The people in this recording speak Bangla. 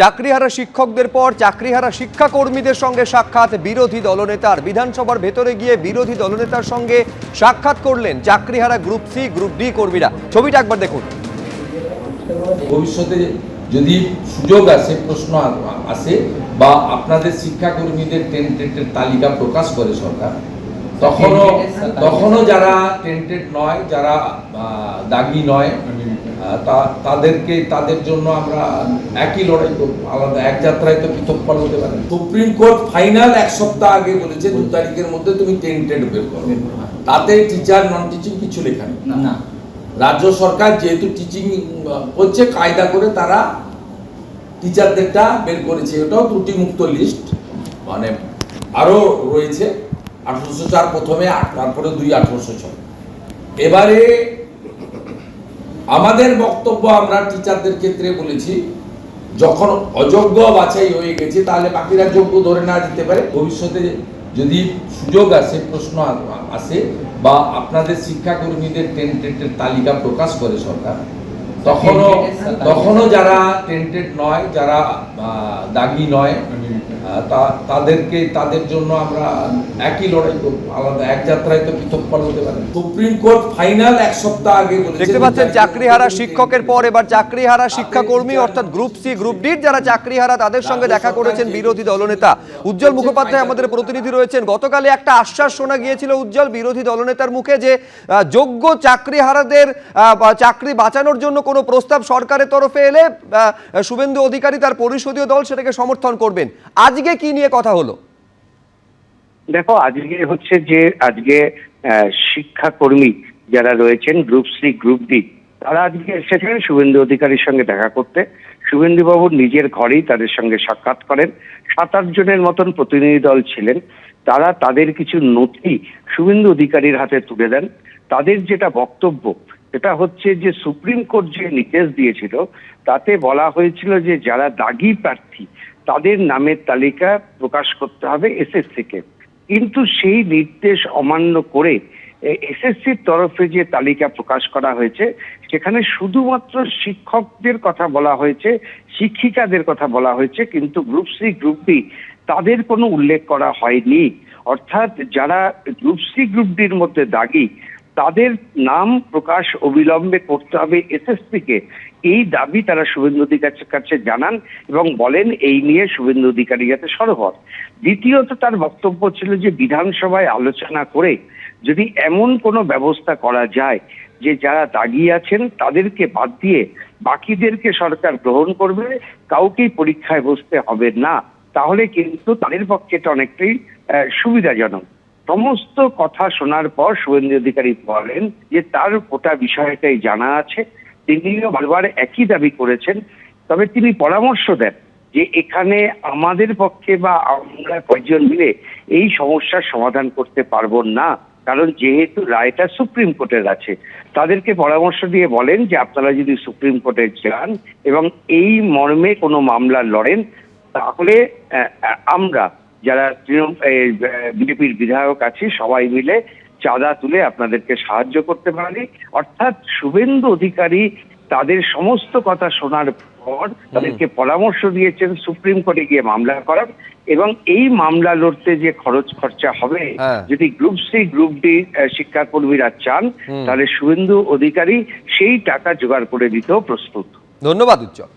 চাকরিহারা শিক্ষকদের পর চাকরিহারা শিক্ষাকর্মীদের সঙ্গে সাক্ষাৎ বিরোধী দলনেতার। বিধানসভার ভেতরে গিয়ে বিরোধী দলনেতার সঙ্গে সাক্ষাৎ করলেন চাকরিহারা গ্রুপ সি, গ্রুপ ডি কর্মীরা। ছবিটা একবার দেখুন। ভবিষ্যতে যদি সুযোগ আসে, প্রশ্ন আসে বা আপনাদের শিক্ষাকর্মীদের তালিকা প্রকাশ করে সরকার তখনও তখনও যারা টেন্টেড নয় যারা দাগি নয় তা- তাদেরকে তাদের জন্য আমরা একই লড়াই করব আলাদা এক যাত্রায় তো পৃথক ফল হতে পারে সুপ্রিম কোর্ট ফাইনাল এক সপ্তাহ আগে বলেছে দু তারিখের মধ্যে তুমি টেন্টেড বের করো। তাতে টিচার নন টিচিং কিছু লেখা নেই। না। রাজ্য সরকার যেহেতু টিচিং করছে কায়দা করে তারা টিচারদেরটা বের করেছে। এটাও ত্রুটিমুক্ত লিস্ট মানে আরও রয়েছে। আঠারোশো চার প্রথমে আট, তারপরে দুই আঠারোশো ছয়। এবারে আমাদের বক্তব্য আমরা টিচারদের ক্ষেত্রে বলেছি, যখন অযোগ্য বাছাই হয়ে গেছে, তাহলে বাকিরা যোগ্য ধরে না যেতে পারে। ভবিষ্যতে যদি সুযোগ আসে, প্রশ্ন আসে, বা আপনাদের শিক্ষাকর্মীদের টেন্টেডের তালিকা প্রকাশ করে সরকার তখনও তখনও যারা টেন্টেড নয় যারা দাগি নয় তাদেরকে তাদের জন্য আমরা একই লড়াই করব। আলাদা এক যাত্রায় তো পৃথক ফল হতে পারে সুপ্রিম কোর্ট ফাইনাল এক সপ্তাহ আগে দেখতে পাচ্ছেন চাকরিহারা শিক্ষকের পর এবার চাকরিহারা শিক্ষাকর্মী অর্থাৎ গ্রুপ সি গ্রুপ ডির যারা চাকরিহারা তাদের সঙ্গে দেখা করেছেন বিরোধী দলনেতা উজ্জ্বল মুখোপাধ্যায়। আমাদের প্রতিনিধি রয়েছেন। গতকালে একটা আশ্বাস শোনা গিয়েছিল উজ্জ্বল বিরোধী দলনেতার মুখে যে যোগ্য চাকরিহারাদের আহ, চাকরি বাঁচানোর জন্য কোনো প্রস্তাব সরকারের তরফে এলে শুভেন্দু অধিকারী তার পরিষদীয় দল সেটাকে সমর্থন করবেন। আজকে কি নিয়ে কথা হলো? দেখো, আজকে হচ্ছে যে, আজকে শিক্ষাকর্মী যারা রয়েছেন গ্রুপ সি গ্রুপ ডি তারা আজকে এসেছেন শুভেন্দু অধিকারীর সঙ্গে দেখা করতে। শুভেন্দু বাবু নিজের ঘরেই তাদের সঙ্গে সাক্ষাৎ করেন। সাত আট জনের মতন প্রতিনিধি দল ছিলেন। তারা তাদের কিছু নথি শুভেন্দু অধিকারীর হাতে তুলে দেন। তাদের যেটা বক্তব্য সেটা হচ্ছে যে সুপ্রিম কোর্ট যে নির্দেশ দিয়েছিল, তাতে বলা হয়েছিল যে যারা দাগি প্রার্থী, তাদের নামের তালিকা প্রকাশ করতে হবে এসএসসি কে কিন্তু সেই নির্দেশ অমান্য করে এসএসসির তরফে যে তালিকা প্রকাশ করা হয়েছে, সেখানে শুধুমাত্র শিক্ষকদের কথা বলা হয়েছে, শিক্ষিকাদের কথা বলা হয়েছে, কিন্তু গ্রুপ সি, গ্রুপ ডি, তাদের কোনো উল্লেখ করা হয়নি। অর্থাৎ যারা গ্রুপ সি, গ্রুপ ডির মধ্যে দাগি তাদের নাম প্রকাশ অবিলম্বে করতে হবে এসএসপি কে এই দাবি তারা শুভেন্দু অধিকারীর কাছে জানান এবং বলেন, এই নিয়ে শুভেন্দু অধিকারী যাতে সরব হন। দ্বিতীয়ত তার বক্তব্য ছিল যে, বিধানসভায় আলোচনা করে যদি এমন কোনো ব্যবস্থা করা যায় যে, যারা দাগিয়ে আছেন তাদেরকে বাদ দিয়ে বাকিদেরকে সরকার গ্রহণ করবে, কাউকেই পরীক্ষায় বসতে হবে না। তাহলে কিন্তু তাদের পক্ষে এটা অনেকটাই সুবিধাজনক। সমস্ত কথা শোনার পর শুভেন্দু অধিকারী বলেন যে তার গোটা বিষয়টাই জানা আছে। তিনিও বারবার একই দাবি করেছেন। তবে তিনি পরামর্শ দেন যে এখানে আমাদের পক্ষে বা আমরা কয়েকজন মিলে এই সমস্যার সমাধান করতে পারব না। কারণ যেহেতু রায়টা সুপ্রিম কোর্টের আছে, তাদেরকে পরামর্শ দিয়ে বলেন যে আপনারা যদি সুপ্রিম কোর্টে যান এবং এই মর্মে কোনো মামলা লড়েন, তাহলে আমরা যারা বিজেপির বিধায়ক আছি সবাই মিলে চাঁদা তুলে আপনাদেরকে সাহায্য করতে পারি। অর্থাৎ শুভেন্দু অধিকারী তাদের সমস্ত কথা শোনার পর তাদেরকে পরামর্শ দিয়েছেন সুপ্রিম কোর্টে গিয়ে মামলা করার এবং এই মামলা লড়তে যে খরচ খরচা হবে হ্যাঁ। যদি গ্রুপ সি গ্রুপ ডি শিক্ষাকর্মীরা চান তাহলে শুভেন্দু অধিকারী সেই টাকা জোগাড় করে দিতেও প্রস্তুত। ধন্যবাদ উজ্জ্বল।